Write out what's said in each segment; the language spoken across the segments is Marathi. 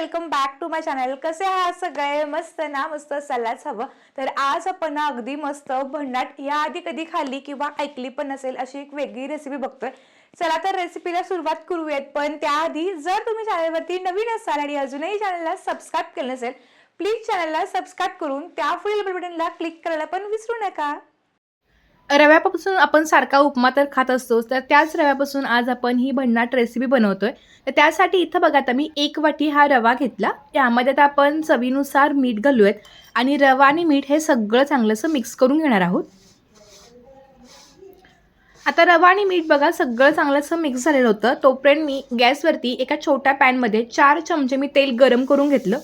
Welcome back to my channel कसे आहात सगळे? मस्त ना? मस्त सल्लाच हवं. तर आज आपण ना अगदी मस्त भन्नाट या आधी कधी खाल्ली किंवा ऐकली पण नसेल अशी एक वेगळी रेसिपी बघतोय. चला तर रेसिपीला सुरुवात करूयात. पण त्याआधी जर तुम्ही चॅनलवरती नवीन असाल आणि अजूनही चॅनलला सबस्क्राईब केलं नसेल प्लीज चॅनलला सबस्क्राईब करून त्या पुढील बटनला क्लिक करायला पण विसरू नका. रव्यापासून आपण सारखा उपमा तर खात असतोच. तर त्याच रव्यापासून आज आपण ही भन्नाट रेसिपी बनवतोय. तर त्यासाठी इथं बघा आता मी एक वाटी हा रवा घेतला. यामध्ये आता आपण चवीनुसार मीठ घालूयात. आणि रवा आणि मीठ हे सगळं चांगलंसं मिक्स करून घेणार आहोत. आता रवा आणि मीठ बघा सगळं चांगलंसं मिक्स झालेलं होतं. तोपर्यंत मी गॅसवरती एका छोट्या पॅनमध्ये चार चमचे मी तेल गरम करून घेतलं.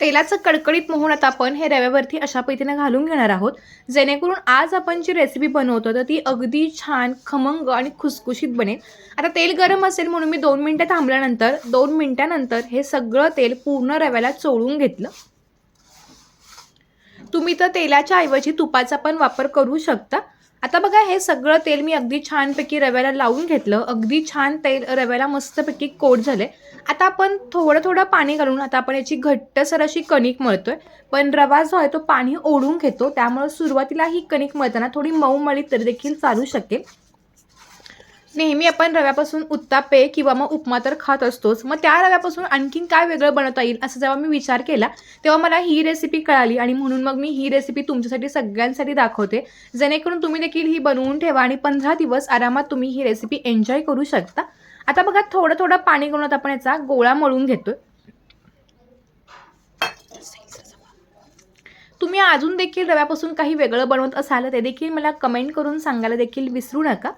तेलाचं कडकडीत मोहनात आता आपण हे रव्यावरती अशा पद्धतीने घालून घेणार आहोत. जेणेकरून आज आपण जी रेसिपी बनवतो तर ती अगदी छान खमंग आणि खुसखुशीत बनेल. आता तेल गरम असेल म्हणून मी दोन मिनटं थांबल्यानंतर दोन मिनटानंतर हे सगळं तेल पूर्ण रव्याला चोळून घेतलं. तुम्ही तर तेलाच्या ऐवजी तुपाचा पण वापर करू शकता. आता बघा हे सगळं तेल मी अगदी छानपैकी रव्याला लावून घेतलं. अगदी छान तेल रव्याला मस्तपैकी कोट झाले. आता आपण थोडं थोडं पाणी घालून आता आपण याची घट्टसर अशी कणिक मळतोय. पण रवा जो आहे तो पाणी ओढून घेतो. त्यामुळे सुरुवातीला ही कणिक मळताना थोडी मऊ मळी तरी देखील चालू शकेल. नेहमी आपण रव्यापासून उत्तापे किंवा मग उपमा तर खात असतोच. मग त्या रव्यापासून आणखीन काय वेगळं बनवता येईल असं जेव्हा मी विचार केला तेव्हा मला ही रेसिपी कळाली आणि म्हणून मग मी ही रेसिपी तुमच्यासाठी सगळ्यांसाठी दाखवते. जेणेकरून तुम्ही देखील ही बनवून ठेवा आणि पंधरा दिवस आरामात तुम्ही ही रेसिपी एन्जॉय करू शकता. आता बघा थोडं थोडं पाणी करून आपण याचा गोळा मळून घेतोय. तुम्ही अजून देखील रव्यापासून काही वेगळं बनवत असाल ते देखील मला कमेंट करून सांगायला देखील विसरू नका.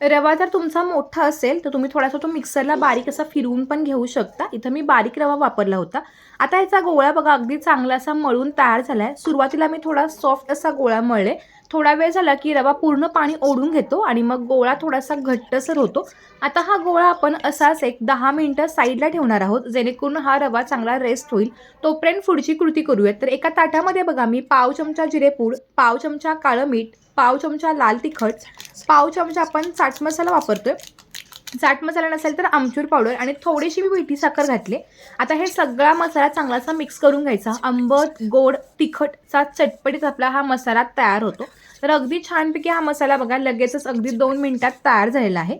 रवा जर तुमचा मोठा असेल तर तुम्ही थोडासा तो मिक्सरला बारीक असा फिरवून पण घेऊ शकता. इथं मी बारीक रवा वापरला होता. आता याचा गोळा बघा अगदी चांगला असा मळून तयार झाला आहे सुरुवातीला मी थोडा सॉफ्ट असा गोळा मळले. थोडा वेळ झाला की रवा पूर्ण पाणी ओढून घेतो आणि मग गोळा थोडासा घट्टसर होतो. आता हा गोळा आपण असाच एक दहा मिनटं साईडला ठेवणार आहोत जेणेकरून हा रवा चांगला रेस्ट होईल. तोपर्यंत पुढची कृती करूयात. तर एका ताटामध्ये बघा मी पाव चमचा जिरेपूड पाव चमचा काळं मीठ पाव चमचा लाल तिखट पाव चमचा आपण चाट मसाला वापरतोय. चाट मसाला नसेल तर आमचूर पावडर आणि थोडीशी मी पिठी साखर घातली. आता हे सगळा मसाला चांगलासा मिक्स करून घ्यायचा. आंबट गोड तिखटचा चटपटीत आपला हा मसाला तयार होतो. तर अगदी छानपैकी हा मसाला बघा लगेचच अगदी दोन मिनिटात तयार झालेला आहे.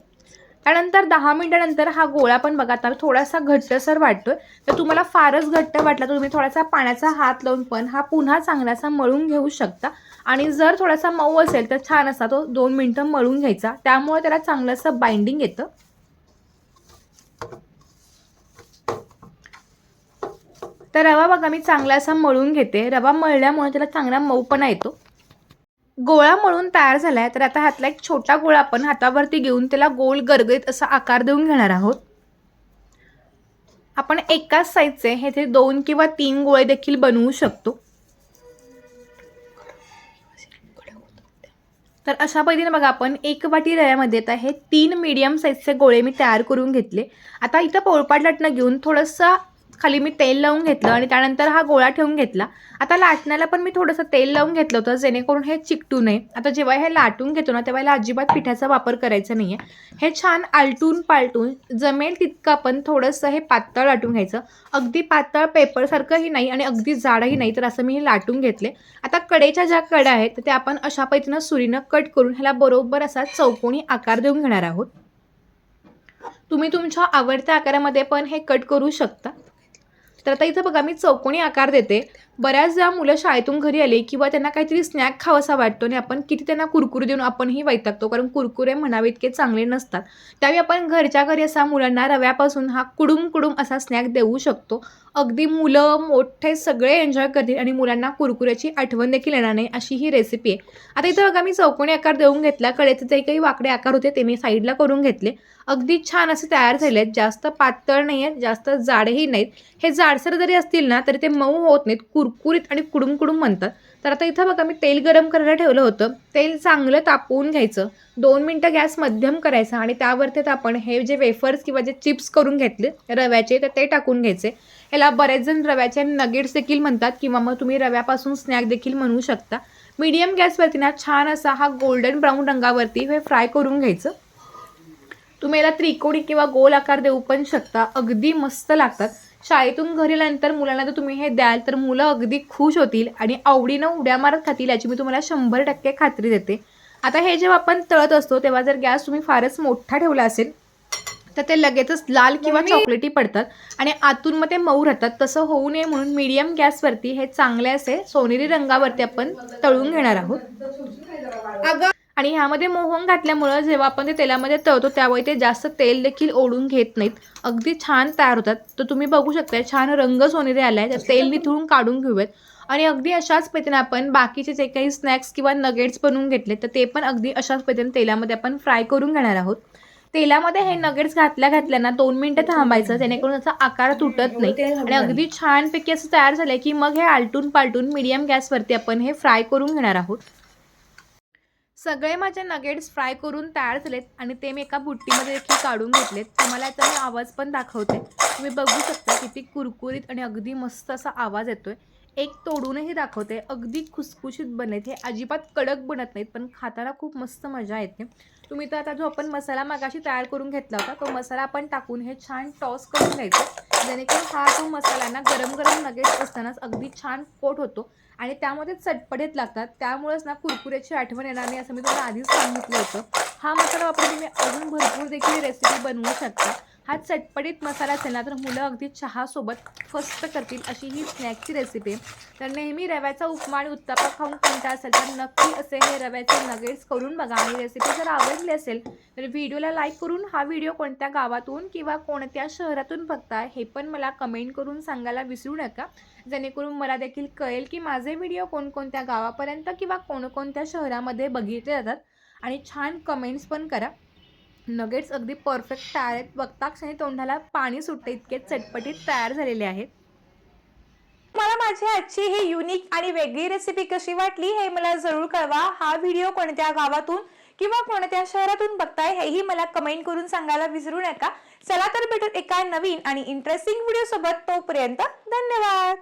त्यानंतर दहा मिनिटानंतर हा गोळा पण बघा आता थोडासा घट्टसर वाटतोय. तर तुम्हाला फारच घट्ट वाटला तर तुम्ही थोडासा पाण्याचा हात लावून पण हा पुन्हा चांगलासा मळून घेऊ शकता. आणि जर थोडासा मऊ असेल तर छान असा तो दोन मिनटं मळून घ्यायचा. त्यामुळे त्याला चांगलंसं बाइंडिंग येतं. तर रवा बघा मी चांगला असा मळून घेते. रवा मळल्यामुळे त्याला चांगला मऊपणा येतो. गोळा मळून तयार झाला आहे तर आता हातला एक छोटा गोळा आपण हातावरती घेऊन त्याला गोल गरगरीत असा आकार देऊन घेणार आहोत. आपण एकाच साईजचे हे ते दोन किंवा तीन गोळे देखील बनवू शकतो. तर अशा पद्धतीने बघा आपण एक वाटी रव्यामध्ये आता हे तीन मीडियम साईजचे गोळे मी तयार करून घेतले. आता इथं पोळपाट लाटणं घेऊन थोडंसं खाली मी तेल लावून घेतलं आणि त्यानंतर हा गोळा ठेवून घेतला. आता लाटण्याला पण मी थोडंसं तेल लावून घेतलं होतं जेणेकरून हे चिकटू नये. आता जेव्हा हे लाटून घेतो ना तेव्हा याला अजिबात पिठाचा वापर करायचा नाही आहे हे छान आलटून पालटून जमेल तितकं आपण थोडंसं हे पातळ लाटून घ्यायचं. अगदी पातळ पेपरसारखंही नाही आणि अगदी जाडही नाही तर असं मी हे लाटून घेतले. आता कडेच्या ज्या कडा आहेत तर त्या आपण अशा पद्धतीनं सुरीनं कट करून ह्याला बरोबर असा चौकोनी आकार देऊन घेणार आहोत. तुम्ही तुमच्या आवडत्या आकारामध्ये पण हे कट करू शकता. तर आता इथं बघा मी चौकोनी आकार देते. बऱ्याचदा मुलं शाळेतून घरी आले किंवा त्यांना काहीतरी स्नॅक खावासा वाटतो आणि आपण किती त्यांना कुरकुरे देऊन आपणही वैतागतो. कारण कुरकुरे म्हणावे इतके चांगले नसतात. त्यावेळी आपण घरच्या घरी असा मुलांना रव्यापासून हा कुडूम कुडूम असा स्नॅक देऊ शकतो. अगदी मुलं मोठे सगळे एन्जॉय करतील आणि मुलांना कुरकुऱ्याची आठवण देखील येणार नाही अशी ही रेसिपी आहे. आता इथं बघा मी चौकोनी आकार देऊन घेतला. कडेचे जे काही वाकडे आकार होते ते मी साईडला करून घेतले. अगदी छान असे तयार झाले आहेत जास्त पातळ नाही आहेत जास्त जाडही नाहीत. हे जाडसर जरी असतील ना तरी ते मऊ होत नाहीत. कुरकुरीत आणि कुडूम कुडूम म्हणतात. तर आता इथं बघा मी तेल गरम करायला ठेवलं होतं. तेल चांगलं तापवून घ्यायचं. दोन मिनटं गॅस मध्यम करायचा आणि त्यावरती तर आपण हे जे वेफर्स किंवा जे चिप्स करून घेतले रव्याचे तर ते टाकून घ्यायचे. ह्याला बरेच जण रव्याचे नगेट्स देखील म्हणतात किंवा मग तुम्ही रव्यापासून स्नॅक देखील म्हणू शकता. मीडियम गॅसवरती ना छान असा हा गोल्डन ब्राऊन रंगावरती हे फ्राय करून घ्यायचं. तुम्ही याला त्रिकोणी किंवा गोल आकार देऊ पण शकता. अगदी मस्त लागतात. शाळेतून घरी आल्यानंतर मुलांना जर तुम्ही हे द्याल तर मुलं अगदी खुश होतील आणि आवडीनं उड्या मारत खातील याची मी तुम्हाला शंभर टक्के खात्री देते. आता हे जेव्हा आपण तळत असतो तेव्हा जर गॅस तुम्ही फारच मोठा ठेवला असेल तर ते लगेचच लाल किंवा चॉकलेटी पडतात आणि आतून मग ते मऊ राहतात. तसं होऊ नये म्हणून मीडियम गॅसवरती हे चांगले असे सोनेरी रंगावरती आपण तळून घेणार आहोत. आणि ह्यामध्ये मोहन घातल्यामुळं जेव्हा आपण ते तेलामध्ये तळतो त्यावेळी ते जास्त तेल देखील ओढून घेत नाहीत. अगदी छान तयार होतात. तर तुम्ही बघू शकता छान रंग सोनेरी आला आहे तर तेल निथळून काढून घेऊयात. आणि अगदी अशाच पद्धतीने आपण बाकीचे जे काही स्नॅक्स किंवा नगेट्स बनवून घेतले तर ते पण अगदी अशाच पद्धतीने तेलामध्ये आपण फ्राय करून घेणार आहोत. तेलामध्ये हे नगेट्स घातल्या घातल्या ना दोन मिनिटं थांबायचं जेणेकरून त्याचा आकार तुटत नाही. आणि अगदी छानपैकी असं तयार झालंय की मग हे आलटून पालटून मीडियम गॅसवरती आपण हे फ्राय करून घेणार आहोत. सगळे माझे नगेट्स फ्राय करून तयार झालेत आणि ते मी एका बुट्टीमध्ये देखील काढून घेतलेत. तुम्हाला याचा मी आवाज पण दाखवते. तुम्ही बघू शकता किती कुरकुरीत आणि अगदी मस्त असा आवाज येतोय. एक तोडूनही दाखवते. अगदी खुसखुशीत बनत. हे अजिबात कडक बनत नाहीत पण खाताना खूप मस्त मजा येते. तुम्ही तर आता जो आपण मसाला मागाशी तयार करून घेतला होता तो मसाला आपण टाकून हे छान टॉस करून घ्यायचं. जेणेकरून हा जो मसाला ना गरम गरम नगेट्स असतानाच अगदी छान पोट होतो आणि त्यामध्ये चटपटीत लागतात. त्यामुळेच ना कुरकुऱ्याची आठवण येणार नाही असं मी तुम्हाला आधीच सांगितलं होतं. हा मसाला वापरून तुम्ही अजून भरपूर देखील रेसिपी बनवू शकता. हा चटपटीत मसाला असेल ना तर मुलं अगदी चहासोबत फस्त करतील अशी ही स्नॅकची रेसिपी आहे तर नेहमी रव्याचा उपमा आणि उत्तापा खाऊन कोणता असेल तर नक्की असे हे रव्याचे नगेट्स करून बघा. आणि रेसिपी जर आवडली असेल तर व्हिडिओला लाईक करून हा व्हिडिओ कोणत्या गावातून किंवा कोणत्या शहरातून बघताय हे पण मला कमेंट करून सांगायला विसरू नका. जेणेकरून मला देखील कळेल की माझे व्हिडिओ कोणकोणत्या गावापर्यंत किंवा कोणकोणत्या शहरामध्ये बघितले जातात. आणि छान कमेंट्स पण करा. नगेट्स अगदी परफेक्ट तयार आहेत. बघता क्षणी तोंडाला पाणी सुटते इतके चटपटीत तयार झालेले आहेत. मला माझी आजची ही युनिक आणि वेगळी रेसिपी कशी वाटली हे मला जरूर कळवा. हा व्हिडिओ कोणत्या गावातून किंवा कोणत्या शहरातून बघताय हेही मला कमेंट करून सांगायला विसरू नका. चला तर भेटत एका नवीन आणि इंटरेस्टिंग व्हिडिओ सोबत. तोपर्यंत धन्यवाद!